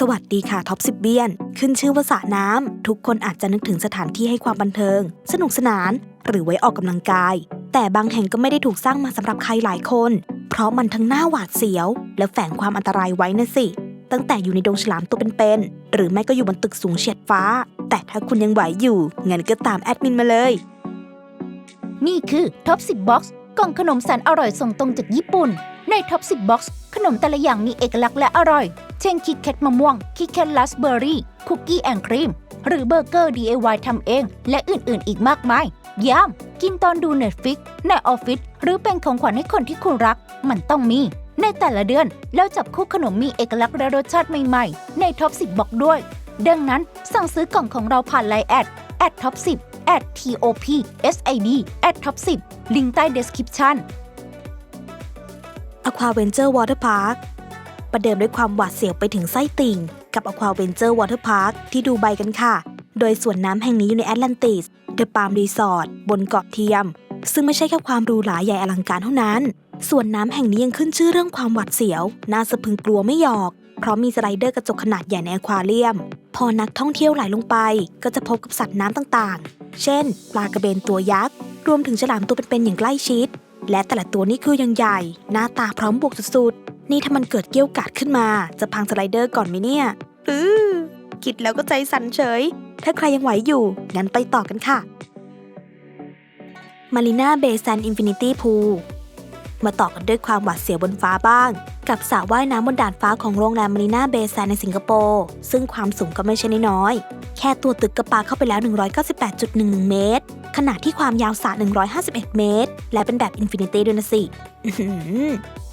สวัสดีค่ะท็อปสิบเบียน ขึ้นชื่อว่าสระน้ำทุกคนอาจจะนึกถึงสถานที่ให้ความบันเทิง สนุกสนาน หรือไว้ออกกำลังกาย แต่บางแห่งก็ไม่ได้ถูกสร้างมาสำหรับใครหลายคน เพราะมันทั้งหน้าหวาดเสียว และแฝงความอันตรายไว้นะสิ ตั้งแต่อยู่ในดงฉลามตัวเป็นๆหรือไม่ก็อยู่บนตึกสูงเฉียดฟ้า แต่ถ้าคุณยังไหวอยู่งั้นก็ตามแอดมินมาเลย นี่คือท็อป10บ็อกซ์กล่องขนมแสนอร่อยส่งตรงจากญี่ปุ่น ในท็อป10บ็อกซ์ขนมแต่ละอย่างมีเอกลักษณ์และอร่อย เช่นคิกแคทมะม่วง คิกแคทราสเบอร์รี่ คุกกี้แอนด์ครีม หรือเบอร์เกอร์ DIY ทำเอง และอื่นๆ อีกมากมายย้ำกินตอนดูเน็ตฟิกในออฟฟิศหรือเป็นของขวัญให้คนที่คุณรัก มันต้องมี ในแต่ละเดือนแล้วจับคู่ขนมมีเอกลักษณ์และรสชาติใหม่ๆ ในท็อป10บ็อกด้วย ดังนั้นสั่งซื้อกล่องของเราผ่านไลน์แอด at top 10 at top sid at top 10 ลิงก์ใต้ description Aqua Venture Water Park ประเดิมด้วยความหวาดเสียวไปถึงไส้ติ่ง กับ Aqua Venture Water Park ที่ดูไบกันค่ะ โดยสวนน้ำแห่งนี้อยู่ในแอตแลนติสเดอะปาล์มรีสอร์ทบนเกาะเทียม ซึ่งไม่ใช่แค่ความรูหราใหญ่อลังการเท่านั้น สวนน้ำแห่งนี้ยังขึ้นชื่อเรื่องความหวาดเสียว น่าสะพึงกลัวไม่หยอก เพราะมีสไลเดอร์กระจกขนาดใหญ่ในอควาเรียม พอนักท่องเที่ยวไหลลงไป ก็จะพบกับสัตว์น้ำต่างๆ เช่น ปลากระเบนตัวยักษ์ รวมถึงฉลามตัวเป็นๆอย่างใกล้ชิด และแต่ละตัวนี่คือยังใหญ่ หน้าตาพร้อมบวกสุดๆ นี่ถ้ามันเกิดเกี้ยวกาดขึ้นมา จะพังสไลเดอร์ก่อนไหมเนี่ยอือคิดแล้วก็ใจสั่นเฉย ถ้าใครยังไหวอยู่ งั้นไปต่อกันค่ะมารีนาเบย์แซนอินฟินิตี้พูล มาต่อกันด้วยความหวาดเสียวบนฟ้าบ้าง กับสระว่ายน้ำบนดานฟ้าของโรงแรมมารีนาเบย์แซนในสิงคโปร์ ซึ่งความสูงก็ไม่ใช่น้อย แค่ตัวตึกกระปาเข้าไปแล้ว 198.11 เมตรขนาดที่ความยาวสระ151 เมตร และเป็นแบบอินฟินิตี้ด้วยนะสิ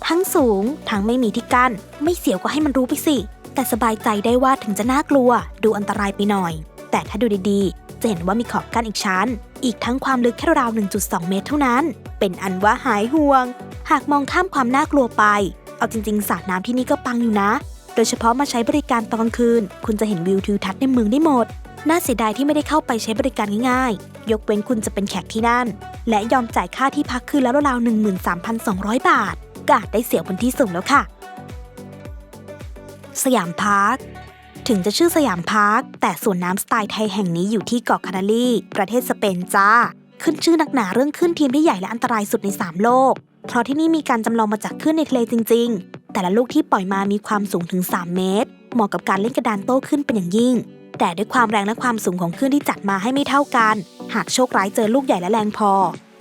ทั้งสูง ทั้งไม่มีที่กั้น ไม่เสียวก็ให้มันรู้ไปสิ แต่สบายใจได้ว่าถึงจะน่ากลัว ดูอันตรายไปหน่อย แต่ถ้าดูดีๆ จะเห็นว่ามีขอบกั้นอีกชั้น อีกทั้งความลึกแค่ราว 1.2 เมตรเท่านั้น เป็นอันว่าหายห่วง หากมองข้ามความน่ากลัวไป เอาจริง ๆสระน้ำที่นี่ก็ปังอยู่นะ โดยเฉพาะมาใช้บริการตอนกลางคืน คุณจะเห็นวิวทิวทัศน์ในเมืองได้หมด น่าเสียดายที่ไม่ได้เข้าไปใช้บริการง่ายๆ ยกเว้นคุณจะเป็นแขกที่นั่น และยอมจ่ายค่าที่พักคืนแล้วราวๆ13,200 บาทกอาจได้เสียบนที่สูงแล้วค่ะ สยามพาร์คถึงจะชื่อสยามพาร์ค แต่สวนน้ำสไตล์ไทยแห่งนี้อยู่ที่เกาะคานารีประเทศสเปนจ้า ขึ้นชื่อนักหนาเรื่องขึ้นทีมที่ใหญ่และอันตรายสุดใน 3 โลก เพราะที่นี่มีการจำลองมาจากขึ้นในทะเลจริง ๆ แต่ละลูกที่ปล่อยมามีความสูงถึง 3 เมตร เหมาะกับการเล่นกระดานโต้ขึ้นเป็นอย่างยิ่ง แต่ด้วยความแรงและความสูงของคลื่นที่จัดมาให้ไม่เท่ากัน หากโชคร้ายเจอลูกใหญ่และแรงพอ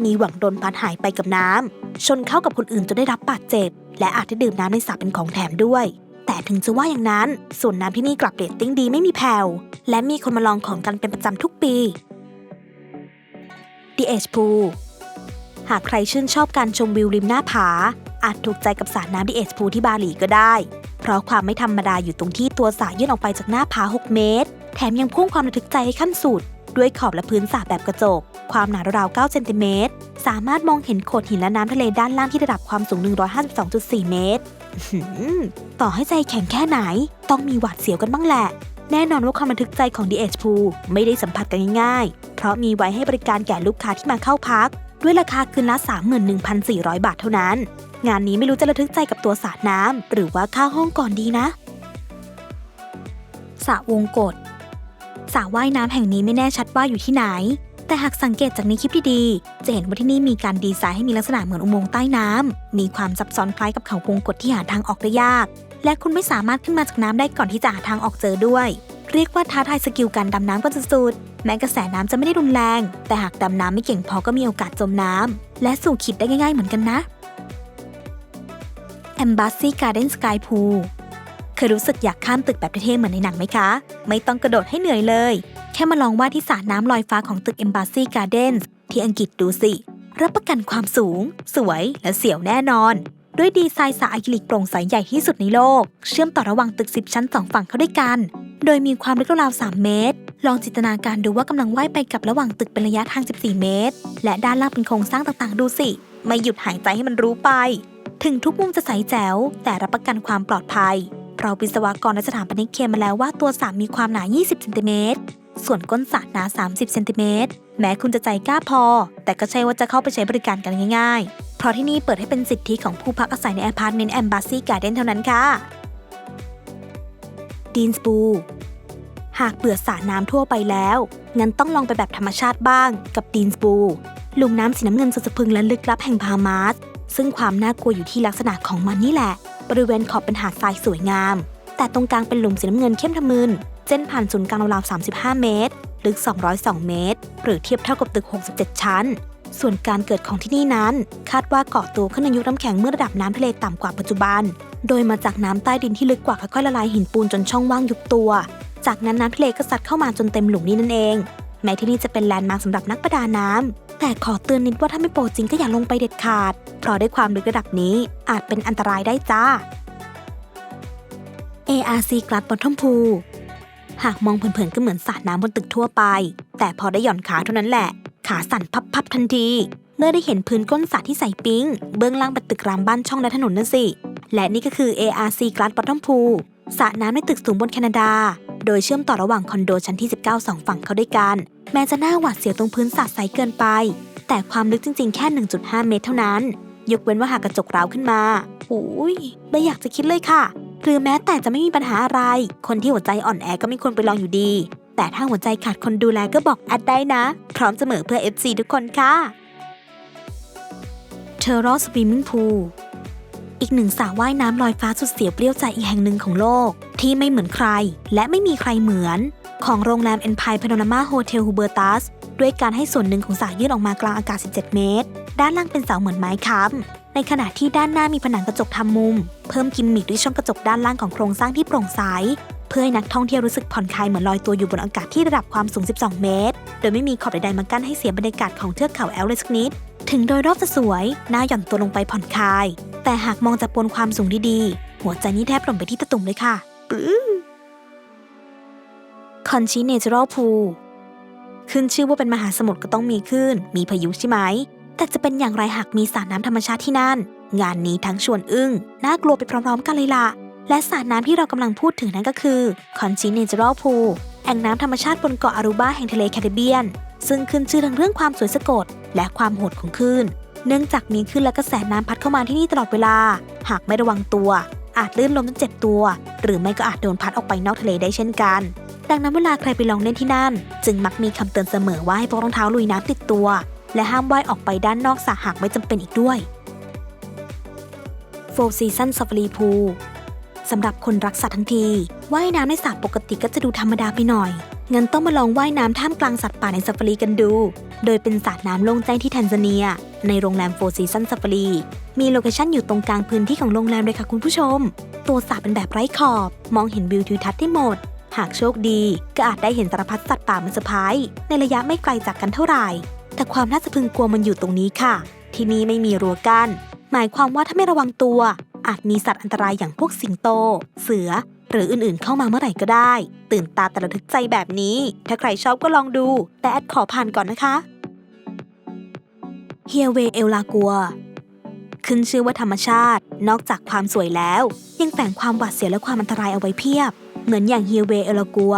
มีหวังโดนพัดหายไปกับน้ำชนเข้ากับคนอื่นจนได้รับบาดเจ็บ และอาจได้ดื่มน้ำในสระเป็นของแถมด้วย แต่ถึงจะว่าอย่างนั้น ส่วนน้ำที่นี่กลับเรตติ้งดีไม่มีแผ่ว และมีคนมาลองของกันเป็นประจำทุกปี The Edge Pool หากใครชื่นชอบการชมวิวริมหน้าผา อาจถูกใจกับสระน้ำ The Edge Pool ที่บาหลีก็ได้ เพราะความไม่ธรรมดาอยู่ตรงที่ตัวสระยื่นออกไปจากหน้าผา 6 เมตร แถมยังพุ่งความระทึกใจให้ขั้นสุด ด้วยขอบและพื้นสระแบบกระจก ความหนาราวๆ 9 เซนติเมตร สามารถมองเห็นโขดหินและน้ำทะเลด้านล่างที่ระดับความสูง 152.4 เมตรอื้อหือต่อให้ใจแข็งแค่ไหน ต้องมีหวาดเสียวกันบ้างแหละแน่นอนว่าความบันทึกใจของ The Edge Pool ไม่ได้สัมผัสกันง่ายๆ เพราะมีไว้ให้บริการแก่ลูกค้าที่มาเข้าพัก ด้วยราคาคืนละ 31,400 บาทเท่านั้น งานนี้ไม่รู้จะระทึกใจกับตัวสระน้ำหรือว่าค่าห้องก่อนดีนะสระวงกฏสระว่ายน้ำแห่งนี้ไม่แน่ชัดว่าอยู่ที่ไหน แต่หากสังเกตจากในคลิปดีๆ จะเห็นว่าที่นี่มีการดีไซน์ให้มีลักษณะเหมือนอุโมงค์ใต้น้ำ มีความซับซ้อนคล้ายกับเขาวงกฏที่หาทางออกได้ยาก และคุณไม่สามารถขึ้นมาจากน้ำได้ก่อนที่จะหาทางออกเจอด้วย เรียกว่าท้าทายสกิลการดำน้ำกันสุดๆ แม้กระแสน้ำจะไม่ได้รุนแรง แต่หากดำน้ำไม่เก่งพอก็มีโอกาสจมน้ำ และสู่ขีดได้ง่ายๆเหมือนกันนะ Embassy Garden Sky Pool เคยรู้สึกอยากข้ามตึกแบบเท่ๆเหมือนในหนังไหมคะ ไม่ต้องกระโดดให้เหนื่อยเลย แค่มาลองว่าที่สระน้ำลอยฟ้าของตึก Embassy Gardens ที่อังกฤษดูสิ รับประกันความสูง สวยและเสียวแน่นอน ด้วยดีไซน์สระอะคริลิกโปร่งใสใหญ่ที่สุดในโลก เชื่อมต่อระหว่างตึก 10 ชั้น 2 ฝั่งเข้าด้วยกัน โดยมีความลึกราวๆ3เมตร ลองจินตนาการดูว่ากำลังว่ายไปกับระหว่างตึกเป็นระยะทาง 14 เมตร และด้านล่างเป็นโครงสร้างต่างๆ ดูสิ ไม่หยุดหายใจให้มันรู้ไป ถึงทุกมุมจะใสแจ๋ว แต่รับประกันความปลอดภัย เราวิศวกรและสถาปนิกเคลมมาแล้วว่าตัวสระมีความหนา 20 เซนติเมตร ส่วนก้นสระหนา 30 เซนติเมตร แม้คุณจะใจกล้าพอ แต่ก็ใช่ว่าจะเข้าไปใช้บริการกันง่าย ๆ เพราะที่นี่เปิดให้เป็นสิทธิของผู้พักอาศัยในอพาร์ตเมนต์แอมบาซีการ์เดนเท่านั้นค่ะดีนสบูหากเบื่อสระน้ำทั่วไปแล้ว งั้นต้องลองไปแบบธรรมชาติบ้างกับดีนสบูหลุมน้ำสีน้ำเงินสดสะพึงและลึกลับแห่งพามาสซึ่งความน่ากลัวอยู่ที่ลักษณะของมันนี่แหละ บริเวณขอบเป็นหาดทรายสวยงาม แต่ตรงกลางเป็นหลุมสีน้ำเงินเข้มทะมึนเส้นผ่านศูนย์กลางราวๆ35 เมตร ลึก 202 เมตร หรือเทียบเท่ากับตึก 67 ชั้น ส่วนการเกิดของที่นี่นั้น คาดว่าเกาะตัวขึ้นในยุคน้ำแข็งเมื่อระดับน้ำทะเลต่ำกว่าปัจจุบัน โดยมาจากน้ำใต้ดินที่ลึกกว่าค่อยๆละลายหินปูนจนช่องว่างยุบตัว จากนั้นน้ำทะเลก็ซัดเข้ามาจนเต็มหลุมนี้นั่นเอง แม้ที่นี่จะเป็นแลนด์มาร์คสำหรับนักประดาน้ำแต่ขอเตือนนิดว่าถ้าไม่โปรจริงก็อย่าลงไปเด็ดขาด เพราะด้วยความลึกระดับนี้อาจเป็นอันตรายได้จ้า ARC กลัดบอททอมพูหากมองเผินๆก็เหมือนสระน้ำบนตึกทั่วไป แต่พอได้หย่อนขาเท่านั้นแหละ ขาสั่นพับๆทันที เมื่อได้เห็นพื้นก้นสระที่ใส่ปิ๊งเบื้องล่างเป็นตึกรามบ้านช่องและถนนนั่นสิ และนี่ก็คือ ARC กลัดบอททอมพูสระน้ำในตึกสูงบนแคนาดา โดยเชื่อมต่อระหว่างคอนโดชั้นที่ 19 สองฝั่งเข้าด้วยกัน แม้จะน้าหวาดเสียวตรงพื้นสระใสเกินไป แต่ความลึกจริงๆ แค่ 1.5 เมตรเท่านั้น ยกเว้นว่าหากกระจกร้าวขึ้นมาโอ้ยไม่อยากจะคิดเลยค่ะหรือแม้แต่จะไม่มีปัญหาอะไร คนที่หัวใจอ่อนแอก็ไม่ควรไปลองอยู่ดี แต่ถ้าหัวใจขาดคนดูแลก็บอกแอดได้นะ พร้อมเสมอเพื่อ FC ทุกคนค่ะเทอร์รอสวิมมิ่งพูลอีกหนึ่งสระว่ายน้ำลอยฟ้าสุดเสียวเปรี้ยวใจอีกแห่งหนึ่งของโลก ที่ไม่เหมือนใคร และไม่มีใครเหมือน ของโรงแรม Empire Panorama Hotel Hubertus ด้วยการให้ส่วนหนึ่งของสระยื่นออกมากลางอากาศ 17 เมตร ด้านล่างเป็นเสาเหมือนไม้ค้ำในขณะที่ด้านหน้ามีผนังกระจกทำมุม เพิ่มกิมมิคด้วยช่องกระจกด้านล่างของโครงสร้างที่โปร่งใส เพื่อให้นักท่องเที่ยวรู้สึกผ่อนคลายเหมือนลอยตัวอยู่บนอากาศที่ระดับความสูง 12 เมตร โดยไม่มีขอบใดๆมากั้นให้เสียบรรยากาศของเทือกเขาแอลเลสกนิดถึงโดยรอบจะสวยน่าหย่อนตัวลงไปผ่อนคลาย แต่หากมองจากบนความสูงดีๆ หัวใจนี่แทบหล่นไปที่ตะตุ่มเลยค่ะปื้อคอนชิเนเจอรัลพูขึ้นชื่อว่าเป็นมหาสมุทรก็ต้องมีคลื่นมีพายุใช่ไหม แต่จะเป็นอย่างไรหากมีสระน้ำธรรมชาติที่นั่น งานนี้ทั้งชวนอึ้ง น่ากลัวไปพร้อมๆกันเลยล่ะ และสระน้ำที่เรากำลังพูดถึงนั่นก็คือคอนชิเนเจอรัลพูแอ่งน้ำธรรมชาติบนเกาะอารูบาแห่งทะเลแคริบเบียน ซึ่งขึ้นชื่อทั้งเรื่องความสวยสะกด และความโหดของคลื่น เนื่องจากมีคลื่นและกระแสน้ำพัดเข้ามาที่นี่ตลอดเวลา หากไม่ระวังตัว อาจลื่นล้มจนเจ็บตัว หรือไม่ก็อาจโดนพัดออกไปนอกทะเลได้เช่นกัน ดังนั้นเวลาใครไปลองเล่นที่นั่น จึงมักมีคำเตือนเสมอว่าให้พกรองเท้าลุยน้ำติดตัว และห้ามว่ายออกไปด้านนอกสระหากไม่จำเป็นอีกด้วย Four Season Safari Pool สำหรับคนรักสัตว์ทั้งทีว่ายน้ำในสระปกติก็จะดูธรรมดาไปหน่อย งั้นต้องมาลองว่ายน้ำท่ามกลางสัตว์ป่าในซาฟารีกันดู โดยเป็นสระน้ำโล่งแจ้งที่แทนซาเนีย ในโรงแรม Four Seasons Safari มีโลเคชั่นอยู่ตรงกลางพื้นที่ของโรงแรมเลยค่ะคุณผู้ชม ตัวสระเป็นแบบไร้ขอบ มองเห็นวิวทิวทัศน์ได้หมด หากโชคดีก็อาจได้เห็นสารพัดสัตว์ป่ามันเซอร์ไพรส์ในระยะไม่ไกลจากกันเท่าไหร่ แต่ความน่าสะพึงกลัวมันอยู่ตรงนี้ค่ะ ที่นี่ไม่มีรั้วกั้นหมายความว่าถ้าไม่ระวังตัว อาจมีสัตว์อันตรายอย่างพวกสิงโต เสือ หรืออื่นๆเข้ามาเมื่อไหร่ก็ได้ ตื่นตาแต่ระทึกใจแบบนี้ ถ้าใครชอบก็ลองดู แต่แอดขอผ่านก่อนนะคะเฮียเวเอลลากัวขึ้นชื่อว่าธรรมชาติ นอกจากความสวยแล้ว ยังแฝงความหวาดเสียวและความอันตรายเอาไว้เพียบ เหมือนอย่างเฮียเวเอลากัว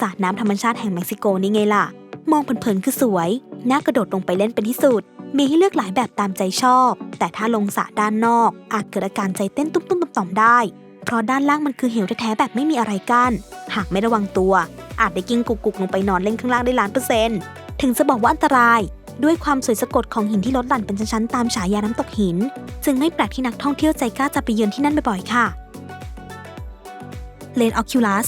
สระน้ำธรรมชาติแห่งเม็กซิโกนี่ไงล่ะ มองเผินๆคือสวย น่ากระโดดลงไปเล่นเป็นที่สุด มีให้เลือกหลายแบบตามใจชอบ แต่ถ้าลงสระด้านนอก อาจเกิดอาการใจเต้นตุ้มๆต่อมๆได้ เพราะด้านล่างมันคือเหวแท้ๆแบบไม่มีอะไรกัน้น หากไม่ระวังตัว อาจได้กิ้งกุกๆลงไปนอนเล่นข้างล่างได้ล้านเปอร์เซ็นต์ถึงจะบอกว่าอันตราย ด้วยความสวยสะกดของหินที่ลดหลั่นเป็นชั้นๆตามฉายาน้ำตกหิน จึงไม่แปลกที่นักท่องเที่ยวใจกล้าจะไปเยือนที่นั่นบ่อยๆค่ะเลนออคิวลัส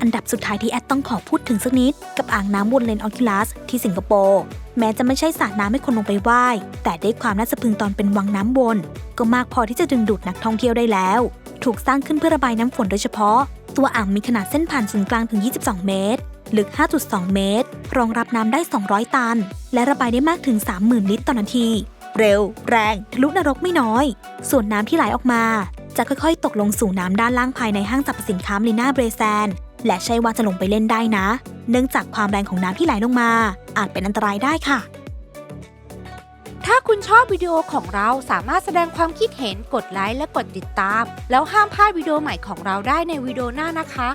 อันดับสุดท้ายที่แอดต้องขอพูดถึงสักนิด กับอ่างน้ำวนเลนออคิวลัสที่สิงคโปร์ แม้จะไม่ใช่สระน้ำให้คนลงไปว่าย แต่ได้ความน่าสะพึงตอนเป็นวังน้ำวน ก็มากพอที่จะดึงดูดนักท่องเที่ยวได้แล้ว ถูกสร้างขึ้นเพื่อระบายน้ำฝนโดยเฉพาะ ตัวอ่างมีขนาดเส้นผ่านศูนย์กลางถึง 22 เมตร ลึก 5.2 เมตร รองรับน้ำได้ 200 ตัน และระบายได้มากถึง 30,000 ลิตรต่อนาที เร็ว แรง ทะลุนรกไม่น้อย ส่วนน้ำที่ไหลออกมา จะค่อยๆ ตกลงสู่น้ำด้านล่างภายในห้างสรรพสินค้าลีน่าเบรแซน และใช่ว่าจะลงไปเล่นได้นะ เนื่องจากความแรงของน้ำที่ไหลลงมา อาจเป็นอันตรายได้ค่ะ ถ้าคุณชอบวิดีโอของเราสามารถแสดงความคิดเห็นกดไลค์และกดติดตาม แล้วห้ามพลาดวิดีโอใหม่ของเราได้ในวิดีโอหน้านะคะ